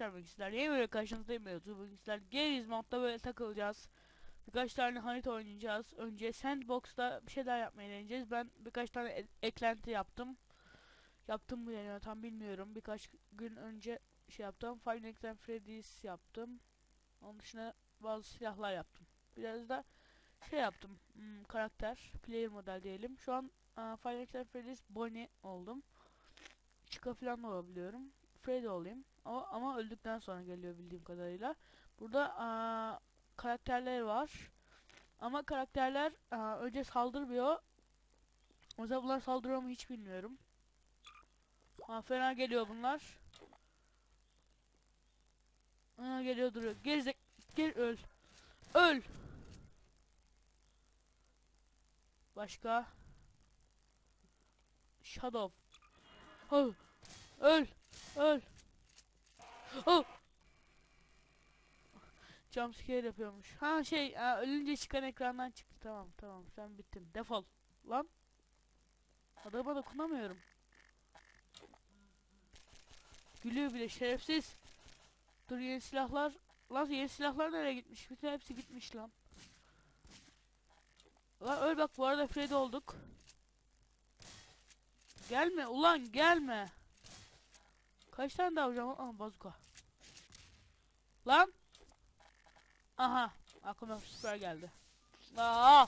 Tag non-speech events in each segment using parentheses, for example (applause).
arkadaşlar bugün yeni böyle karşınızdayım YouTube. Bugün sizlerle Geriz modda böyle takılacağız. Birkaç tane harita oynayacağız. Önce Sandbox'ta bir şeyler yapmaya deneyeceğiz. Ben birkaç tane e- eklenti yaptım. Yaptım mı yani tam bilmiyorum. Birkaç gün önce şey yaptım. Five Nights at Freddy's yaptım. Onun dışında bazı silahlar yaptım. Biraz da şey yaptım. Hmm, Karakter, player model diyelim. Şu an aa, Five Nights at Freddy's Bonnie oldum. Chica falan olabiliyorum Freddy olayım. Ama, ama öldükten sonra geliyor bildiğim kadarıyla. Burada aa, karakterler var. Ama karakterler aa, önce saldırmıyor. O yüzden bunlar saldırıyor mu hiç bilmiyorum. Aa, fena geliyor bunlar. Aa, geliyor duruyor. Gerizek gel öl. Öl. Başka. Shadow. Oh. Öl. Öl. Oh. Jumpscare yapıyormuş. Ha şey aa, ölünce çıkan ekrandan çıktı. Tamam tamam sen bittin. Defol. Lan. Adama dokunamıyorum. Gülüyor bile şerefsiz. Dur yeni silahlar. Lan yeni silahlar nereye gitmiş? Bütün hepsi gitmiş lan. Lan öl bak bu arada Freddy olduk. Gelme ulan gelme. Kaç tane daha vuracağım? Aha bazuka. Lan. Aha. Aklıma süper geldi. Aa.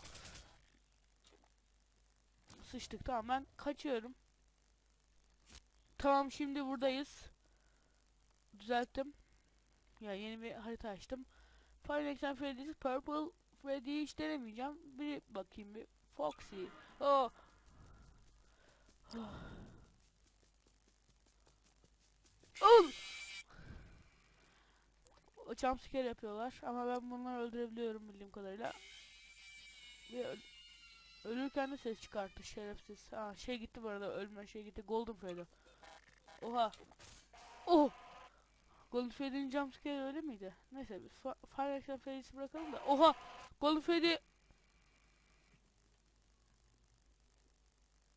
Sıçtık tamam ben kaçıyorum. Tamam şimdi buradayız. Düzelttim. Ya yeni bir harita açtım. At Freddy's Purple Freddy'yi hiç denemeyeceğim. Bir bakayım bir. Foxy. Oh. Ul! O jumpscare yapıyorlar ama ben bunları öldürebiliyorum bildiğim kadarıyla. Ve öl- ölürken de ses çıkarttı şerefsiz. Ha şey gitti bu arada ölme şey gitti. Golden Freddy. Oha. Oh. Golden Freddy'nin jumpscare öyle miydi? Neyse Fa- Fire Action Freddy'si bırakalım da. Oha. Golden Freddy.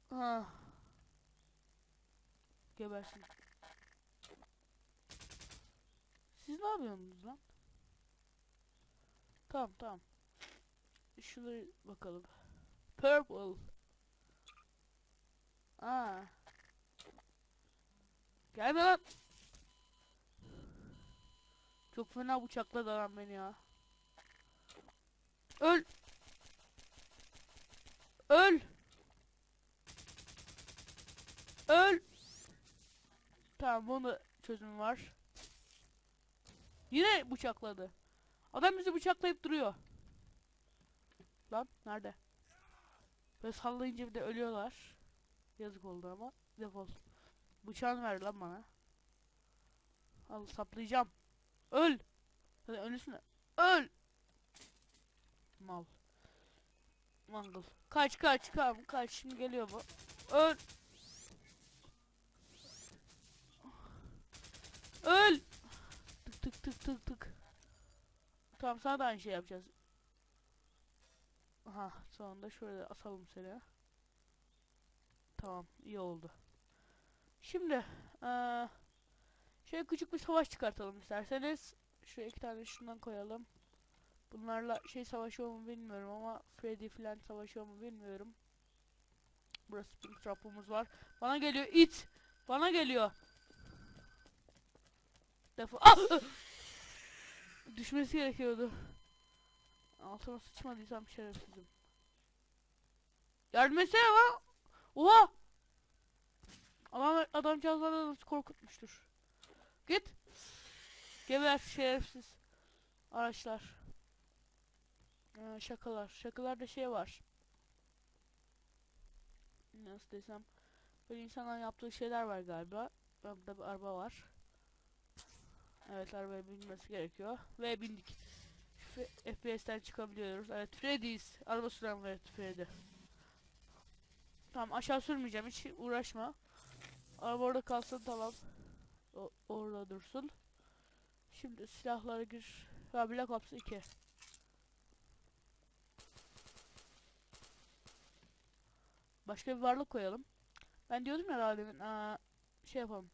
Ha. Gebersin. Siz ne yapıyorsunuz lan? Tamam tamam. Şuraya bakalım. Purple. Aa. Gelme lan. Çok fena bıçakladı adam beni ya. Öl. Öl. Öl. Tamam bunun da çözümü var. Yine bıçakladı. Adam bizi bıçaklayıp duruyor. Lan nerede? Böyle sallayınca bir de ölüyorlar. Yazık oldu ama. Defol. Bıçağını ver lan bana. Al saplayacağım. Öl. Hadi ölüsün. Öl. Mal. Mangal. Kaç kaç kaç kaç şimdi geliyor bu. Öl. Öl. Tık tık tık tık. Tamam sana da aynı şey yapacağız. Aha sonunda şöyle asalım seni. Tamam iyi oldu. Şimdi eee şöyle küçük bir savaş çıkartalım isterseniz. Şu iki tane şundan koyalım. Bunlarla şey savaşıyor mu bilmiyorum ama Freddy falan savaşıyor mu bilmiyorum. Burası bir trapımız var. Bana geliyor it. Bana geliyor. Defol. Ah! Düşmesi gerekiyordu. Altıma sıçmadıysam şerefsizim. Yardım etsene lan. Oha. Adam adamcağızları nasıl korkutmuştur. Git. Geber şerefsiz. Araçlar. Ee, şakalar. Şakalarda şey var. Nasıl desem. Böyle insanların yaptığı şeyler var galiba. Burada bir araba var. Evet arabaya binmesi gerekiyor. Ve bindik. FPS'ten çıkabiliyoruz. Evet Freddy's. Araba süren evet Freddy. Tamam aşağı sürmeyeceğim. Hiç uğraşma. Araba orada kalsın tamam. O, orada dursun. Şimdi silahlara gir. Ha Black Ops 2. Başka bir varlık koyalım. Ben diyordum ya daha demin. Aa, şey yapalım.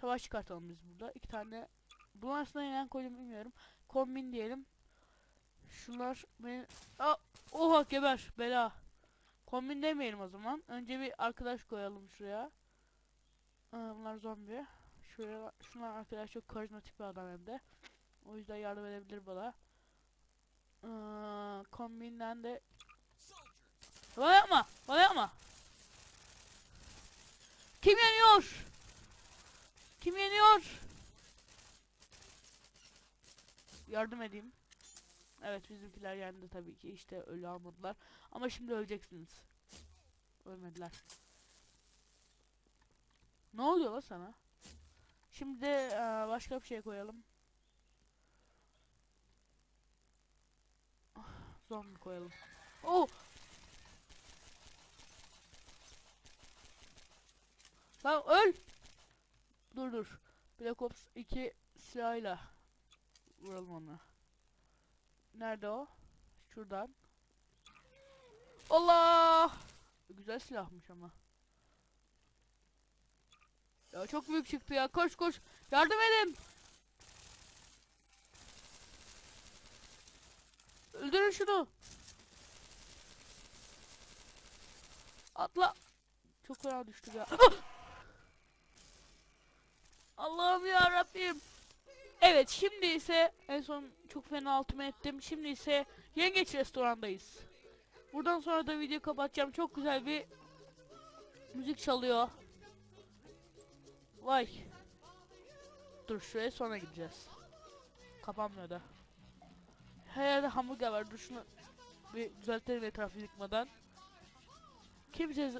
Savaş çıkartalım biz burada. İki tane. Bunun arasında neden koydum bilmiyorum. Kombin diyelim. Şunlar beni... Aa, oha geber bela. Kombin demeyelim o zaman. Önce bir arkadaş koyalım şuraya. Aa, bunlar zombi. Şuraya, şunlar arkadaş çok karizmatik bir adam hem de. O yüzden yardım edebilir bana. Aa, kombinden de... Bana yapma! Bana yapma! Kim yeniyor? Kim yeniyor? Yardım edeyim. Evet bizimkiler yendi tabii ki işte ölü almadılar. Ama şimdi öleceksiniz. Ölmediler. Ne oluyor la sana? Şimdi eee, başka bir şey koyalım. Ah, Zombi koyalım. Oh! Lan öl! Dur. Black Ops 2 silahıyla vuralım onu. Nerede o? Şuradan. Allah! Güzel silahmış ama. Ya çok büyük çıktı ya. Koş koş. Yardım edin. Öldürün şunu. Atla. Çok fena düştü ya. Ah! Allah'ım ya Rabbim. Evet şimdi ise en son çok fena altıma ettim. Şimdi ise Yengeç restorandayız. Buradan sonra da video kapatacağım. Çok güzel bir müzik çalıyor. Vay. Dur şuraya sonra gideceğiz. Kapanmıyor da. Her yerde hamburger var. Dur şunu bir düzeltelim etrafı yıkmadan. Kimse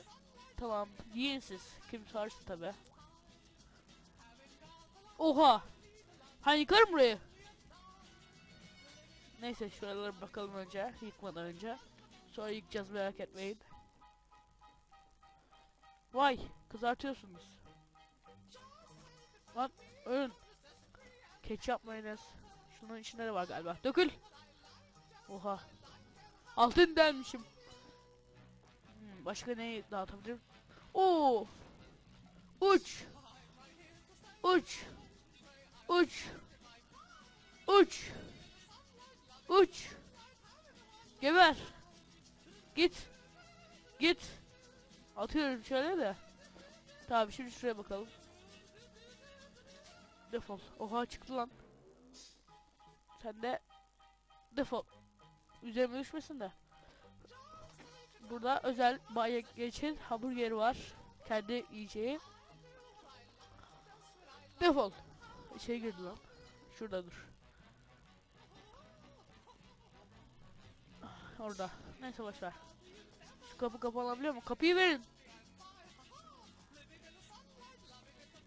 tamam yiyin siz. Kim çağırsın tabi. Oha. Hani yıkarım burayı. Neyse şuralara bakalım önce. Yıkmadan önce. Sonra yıkacağız merak etmeyin. Vay kızartıyorsunuz. Lan ölün. Ketçap mayonez. Şunun içinde de var galiba. Dökül. Oha. Altın delmişim. Hmm, başka neyi dağıtabilirim? Oo. Uç. Uç. Uç. Uç. Uç. Geber. Git. Git. Atıyorum şöyle de. Tamam şimdi şuraya bakalım. Defol. Oha çıktı lan. Sen de defol. Üzerime düşmesin de. Burada özel baya geçin hamburgeri var. Kendi yiyeceği. Defol. İçeri girdi lan. Şurada dur. Ah, Orada. Neyse boşver. Şu kapı kapanabiliyor mu? Kapıyı verin.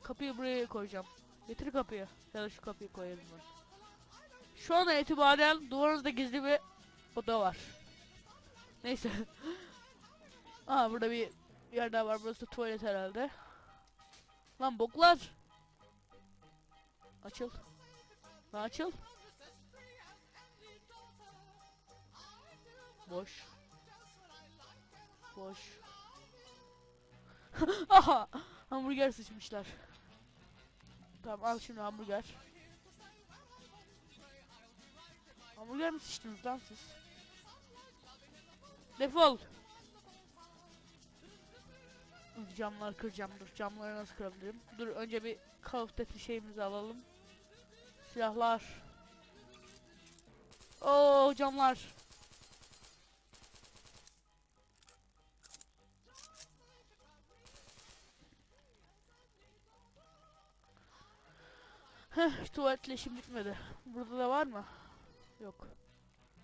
Kapıyı buraya koyacağım. Getir kapıyı. Ya da şu kapıyı koyarım ben. Şu an itibaren duvarınızda gizli bir oda var. Neyse. (laughs) Aa burada bir yer daha var. Burası tuvalet herhalde. Lan boklar. Açıl. Lan açıl. Boş. Boş. (laughs) Aha! Hamburger sıçmışlar. Tamam al şimdi hamburger. Hamburger mi sıçtınız lan siz? Defol. Camlar kıracağım dur. Camları nasıl kırabilirim? Dur önce bir Call of Duty şeyimizi alalım. Silahlar. Oo camlar. Heh, tuvaletle işim bitmedi. Burada da var mı? Yok.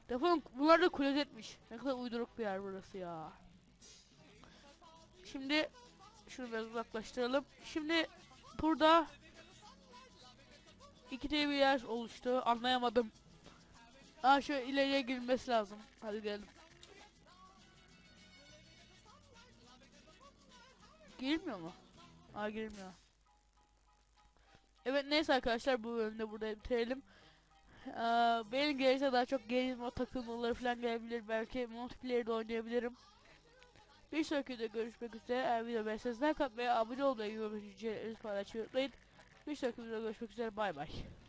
Defolun bunlar da klozetmiş. Ne kadar uyduruk bir yer burası ya. Şimdi şunu biraz uzaklaştıralım. Şimdi burada iki bir yer oluştu. Anlayamadım. Aa şu ileriye girmesi lazım. Hadi gelin. Girmiyor mu? Aa girmiyor. Evet neyse arkadaşlar bu bölümde burada bitirelim. Ee, benim gelirse daha çok game takılmaları falan gelebilir. Belki multiplayer'de oynayabilirim. Bir sonraki videoda görüşmek üzere. Eğer video beğendiyseniz like atmayı, abone olmayı, yorum paylaşmayı unutmayın. Bir sonraki videoda görüşmek üzere bay bay.